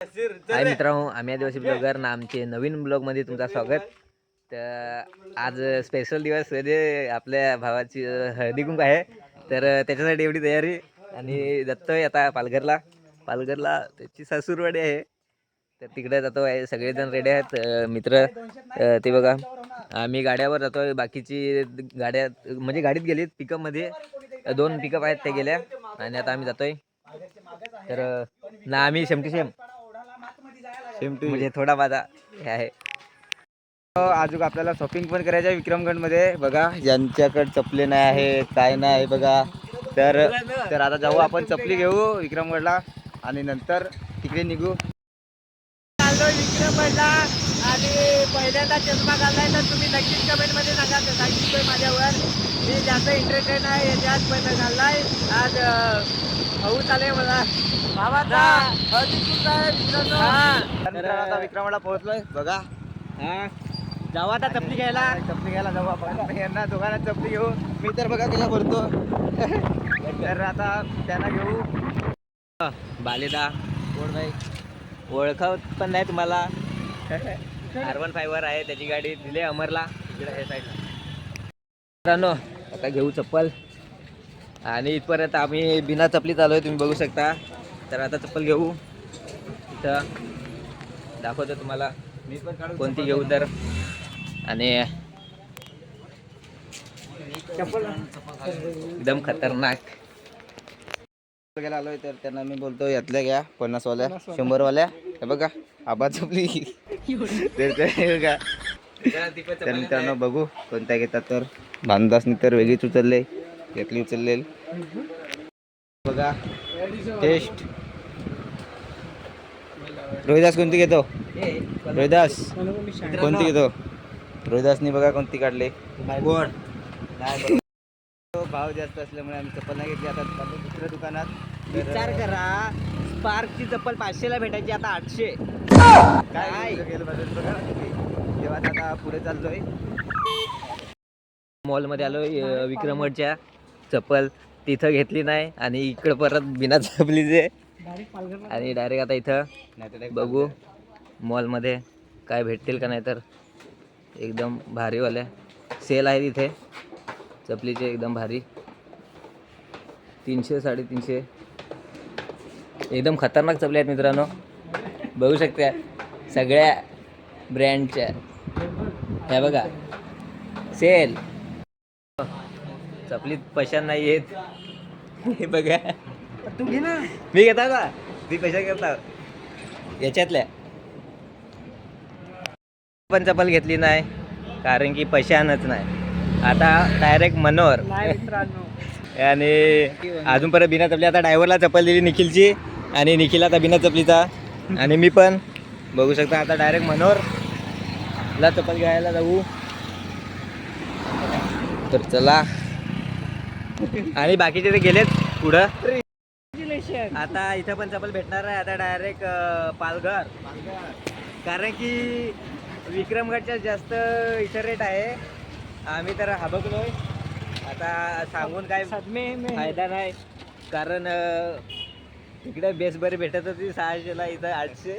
हाय मित्रांनो आम्ही आदिवासी ब्लॉगर ना आमचे नवीन ब्लॉगमध्ये तुमचं स्वागत. तर आज स्पेशल दिवस म्हणजे आपल्या भावाची हळदी कुंकू आहे. तर त्याच्यासाठी एवढी तयारी. आणि जातोय आता पालघरला. पालघरला त्याची सासूरवाडी आहे. तर तिकडे जातो आहे. सगळेजण रेडी आहेत. मित्र ते बघा. आम्ही गाड्यावर जातोय. बाकीची गाड्या म्हणजे गाडीत गेलीत पिकअपमध्ये दोन पिकअप आहेत त्या गेल्या. आणि आता आम्ही जातोय. तर ना आम्ही शेमटी सेम म्हणजे थोडा माझा हे आहे. अजून आपल्याला शॉपिंग पण करायचं आहे विक्रमगडमध्ये. बघा ज्यांच्याकडे चपले नाही आहे काय नाही आहे बघा. तर तर आता जाऊ आपण चपली घेऊ विक्रमगडला. आणि नंतर तिकडे निघू. विक्रमगडला. आणि पहिल्यांदा चष्मा घाललाय तर तुम्ही नक्कीच कमेंटमध्ये सांगा तर सांगितलंय माझ्यावर. मी जास्त इंटरेस्टेड आहे याच्यात पण घाललाय. आज भाऊ चालेल मला. भावाचा आता विक्रमगडला पोहोचलोय बघा. हा. जाऊ आता चपली घ्यायला. चपली घ्यायला जाऊ आपण. यांना दोघांना चपली घेऊ मी तर बघा गेला भरतो. तर आता त्यांना घेऊ. बालेदा. कोण भाई ओळखत पण नाही तुम्हाला आर वन आहे त्याची गाडी दिली अमरला. इकडे हे साईडला. मित्रांनो आता घेऊ चप्पल. आणि इथपर्यंत आम्ही बिना चपली चालू आहे तुम्ही बघू शकता. तर आता चप्पल घेऊ. इथं दाखवतो तुम्हाला मी पण काढू कोणती घेऊ तर. आणि एकदम खतरनाक. गेला आलोय तर त्यांना मी बोलतो यातल्या घ्या पन्नासवाल्या शंभरवाल्या. हे बघा आबा चपली. तर मित्रांनो बघू कोणत्या घेतात तर. भानदासनी तर वेगळीच उचलले घेतली उचललेल. बघा टेस्ट रोहिदास कोणती घेतो? रोहिदास कोणती घेतो? रोहिदासनी बघा कोणती काढली. गोड. भाव जास्त असल्यामुळे आम्ही चप्पल नाही घेतली. आता दुसऱ्या दुकानात. विचार करा स्पार्कची चप्पल पाचशेला भेटायची आता आठशे. आता पुढे चाललोय मॉलमध्ये आलोय अं, चप्पल तिथं घेतली नाही आणि इकडं परत बिना चपलीचे. आणि डायरेक्ट आता इथं नाहीतर बघू मॉलमध्ये काय भेटतील का नाही तर एकदम भारीवाले. सेल आहे तिथे चपलीचे एकदम भारी. तीनशे साडेतीनशे. एकदम खतरनाक चपली आहेत मित्रांनो. बघू शकता सगळ्या ब्रँडच्या. ह्या बघा. सेल. चपलीत पैसा नाही येत हे बघा. तू घे ना. मी घेता का? मी पैसा घेता. याच्यातल्या. पण चप्पल घेतली नाही कारण की पैशानच नाही. आता डायरेक्ट मित्रांनो. आणि अजून परत बिना चपली आता ड्रायव्हरला चप्पल दिली निखिलची. आणि निखिल आता बिना चपलीचा. आणि मी पण. बघू शकता आता डायरेक्ट मनोर ला चप्पल घ्यायला जाऊ. तर चला. आणि बाकीचे ते गेलेत पुढं. आता इथं पण चप्पल भेटणार आहे आता डायरेक्ट पालघर. कारण की विक्रमगडच्या जास्त इथं रेट आहे. आम्ही तर हबकलोय. आता सांगून काय फायदा नाही. कारण अं, तिकडे बेस बरी भेटत होती सहाशेला इथं आठशे.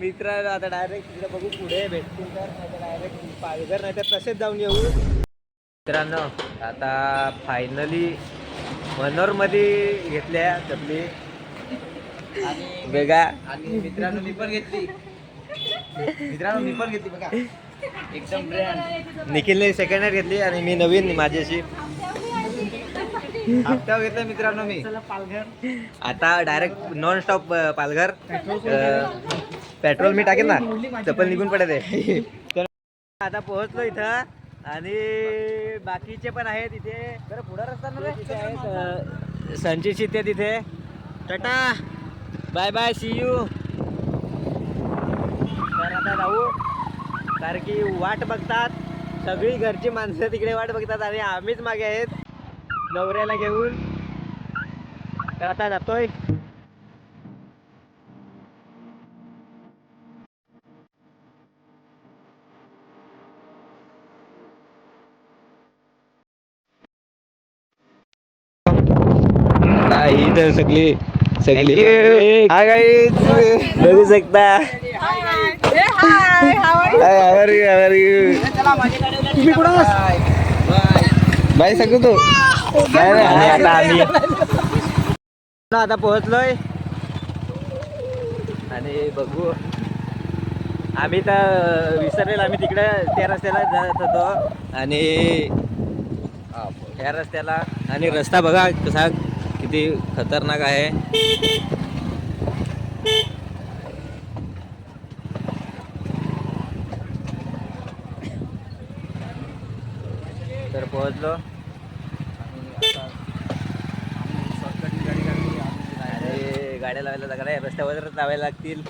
मित्र आता डायरेक्ट तिकडे बघू पुढे भेटतील तर डायरेक्ट पालघर नाही तर तसेच जाऊन येऊ. मित्रांनो आता फायनली मनोरमध्ये घेतल्या चपली आणि वेगा आणि मित्रांनो मी पण घेतली. मित्रांनो मी पण घेतली बघा. एकदम ब्रँड निखिलने सेकंड हँड घेतली आणि मी नवीन माझ्याशी हप्त्यावर घेतलं मित्रांनो मी. आता direct non stop Palghar. Petrol मी टाकेन ना. चप्पल निघून पडत आहे आता पोहोचलो इथं. आणि बाकीचे पण आहेत इथे. जरा पुढं रस्ता ना? तिथे आहेत संचित शिते तिथे. Tata. Bye bye see you तर आता जाऊ. कारण की वाट बघतात. सगळी घरची माणसं तिकडे वाट बघतात आणि आम्हीच मागे आहेत. नवऱ्याला घेऊन. तर आता जातोय. तर सगळी सगळी. हाय गाईज बघू शकता. Hi how are you how are you bye सगळं तो. आता आम्ही आता पोहोचलोय. आणि बघू. आम्ही तर विसरलेलो आम्ही तिकडे त्या रस्त्याला जात होतो. आणि ह्या रस्त्याला. आणि रस्ता बघा कसा किती खतरनाक आहे. तर पोहोचलो अरे गाड्या लावायला लागल्या रस्त्यावर लावायला लागतील.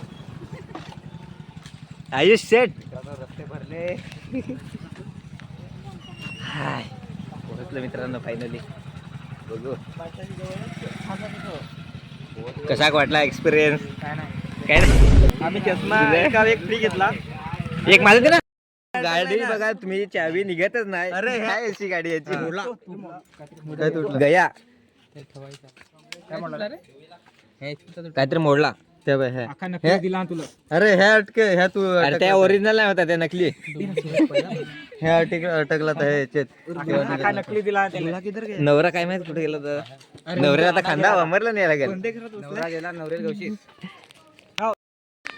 आयुष सेट रस्ते भरले. हाय. पोहोचलो मित्रांनो फायनली बघू. कसा वाटला एक्सपिरियन्स काय नाही. आम्ही चष्मा? एका एक फ्री घेतला. एक माझं दे ना? गाडी बघा तुम्ही चावी निघतच नाही. अरे काय अशी गाडी याची? काय तुटला गया. काहीतरी मोडला. दिला तुला. अरे ह्या अटके ह्या तू अरे त्या ओरिजिनल नाही होता त्या नकली. ह्या अटक अटकला तर ह्याच्यात काय नकली दिला नवरा काय माहीत कुठे गेला तर नवऱ्याला आता खांदा वामरला नाही लागेल नवरा गेला नवऱ्याला गवशी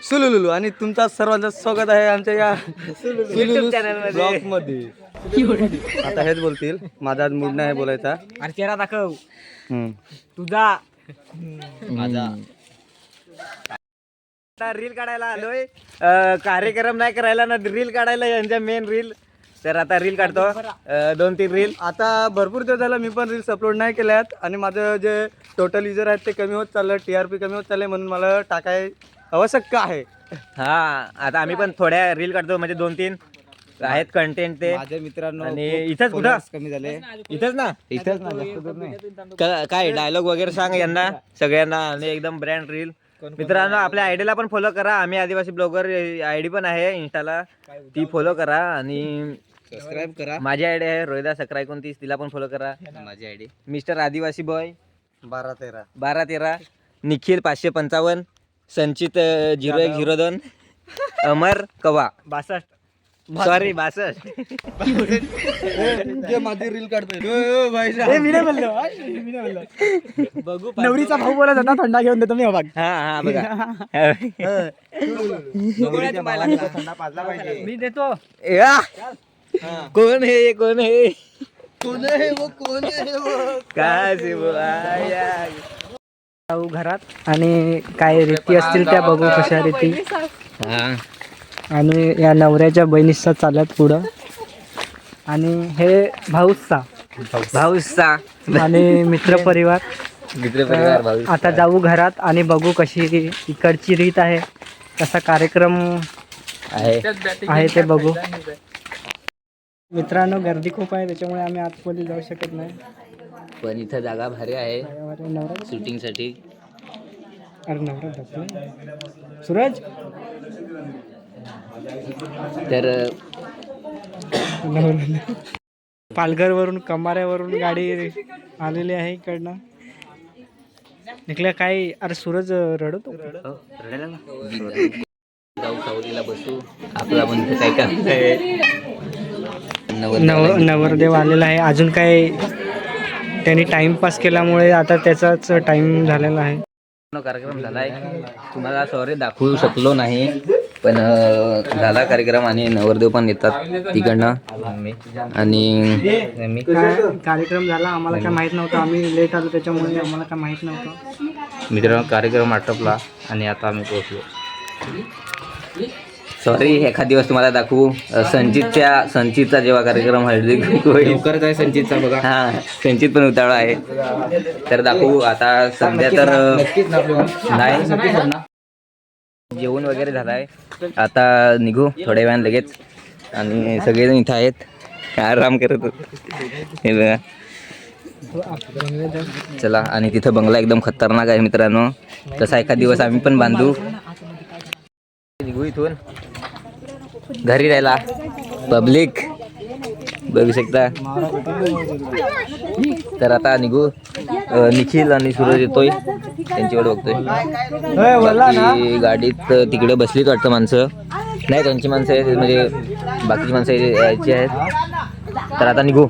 सुलुलुलू आणि तुमचा सर्वांचं स्वागत आहे आमच्या या मध्ये. ब्लॉगमध्ये. आता हेच बोलतील माझा आज मूड नाही बोलायचा. अरे चेहरा दाखव. तुझा माझा. आता रील काढायला आलोय. अं, कार्यक्रम नाही करायला ना रील काढायला यांच्या मेन रील तर आता रील काढतो. अं, दोन तीन रील आता भरपूर दिवस झाला मी पण रील्स अपलोड नाही केल्यात. आणि माझं जे टोटल युजर आहेत ते कमी होत चाललं टी आर पी कमी होत चाललंय म्हणून मला टाकाय आवश्यक आहे. हा आता आम्ही पण थोड्या रील काढतो म्हणजे दोन तीन. आहेत कंटेंट ते. माझ्या मित्रांनो आणि खूप इथंच कुठं? followers कमी झाले. इथंच ना? इथंच ना जास्त दूर नाही. क- काय डायलॉग वगैरे सांग यांना सगळ्यांना आणि एकदम ब्रँड रील मित्रांनो आपल्या आयडीला पण फॉलो करा. आम्ही आदिवासी ब्लॉगर आयडी पण आहे इंस्टाला ती फॉलो करा आणि सबस्क्राईब करा. माझी आयडी आहे रोहिदा सकरा एकोणतीस तिला पण फॉलो करा. माझी आयडी मिस्टर आदिवासी बॉय बारा तेरा. बारा तेरा. निखिल पाचशे पंचावन्न. संचित झिरो एक झिरो दोन. अमर कवा बासष्ट. सॉरी बासष्ट माझी रील काढतोय. मी नाही बोललो हा, मी नाही बोललो बघू नवरीचा भाऊ बोलत होता थंडा घेऊन देतो मी हो बघ. हा. हा. बघा मी देतो. या. कोण हे कोण हे? कोण आहे वो कोण आहे वो? काय से वो आया. जाऊ घरात आणि काय रीती असतील त्या बघू कशा रीती. हा. आणि या नवऱ्याच्या बहिणीचा चालत पुढं. आणि हे भाऊचा. भाऊसा आणि मित्रपरिवार. मित्र परिवार भाऊ आता जाऊ घरात आणि बघू कशी इकडची रीत आहे कसा कार्यक्रम आहे. आहे ते बघू. मित्रांनो गर्दी खूप आहे त्याच्यामुळे आम्ही आतमध्ये जाऊ शकत नाही. पण इथं जागा भारी आहे. अरे नवरा शूटिंगसाठी अरे नवरा. सूरज? तर पालघर वरून कमाऱ्यावरून गाडी आलेली आहे इकडनं. निघल्या काय अरे सूरज रडतो? हो, रडायला ना. जाऊ सावलीला बसू. आपला काय काम आहे नव नवरदेव आलेला आहे. अजून काय त्यांनी टाइमपास केल्यामुळे आता त्याचाच टाइम झालेला आहे. कार्यक्रम झालाय तुम्हाला सॉरी दाखवू शकलो नाही. पण झाला कार्यक्रम आणि नवरदेव पण येतात तिकडनं. आणि कार्यक्रम झाला आम्हाला काय माहीत नव्हतं. आम्ही लेट आलो त्याच्यामुळे आम्हाला काय माहीत नव्हतं. मित्रांनो कार्यक्रम आटपला आणि आता आम्ही पोहोचलो. सॉरी एखाद दिवस तुम्हाला दाखवू. संचितच्या संचितचा जेव्हा कार्यक्रम हळदी लवकरच आहे संचितचा बघा. हा संचित पण उतावळा आहे. तर दाखवू आता सध्या तर नाही. जेवण वगैरे झालं आहे आता निघू थोड्या वेळानं लगेच. आणि सगळेजण इथं आहेत. आराम करत हे बघा. चला आणि तिथं बंगला एकदम खतरनाक आहे मित्रांनो. तसा एखाद दिवस आम्ही पण बांधू. निघू इथून. घरी राहिला. पब्लिक. बघू शकता. तर आता निघू. निखिल आणि सूरज येतोय. त्यांची वाट बघतोय बाकी गाडीत तिकडे बसलीत वाटतं माणसं. नाही त्यांची माणसं आहेत म्हणजे बाकीची माणसं यायची आहेत. तर आता निघू.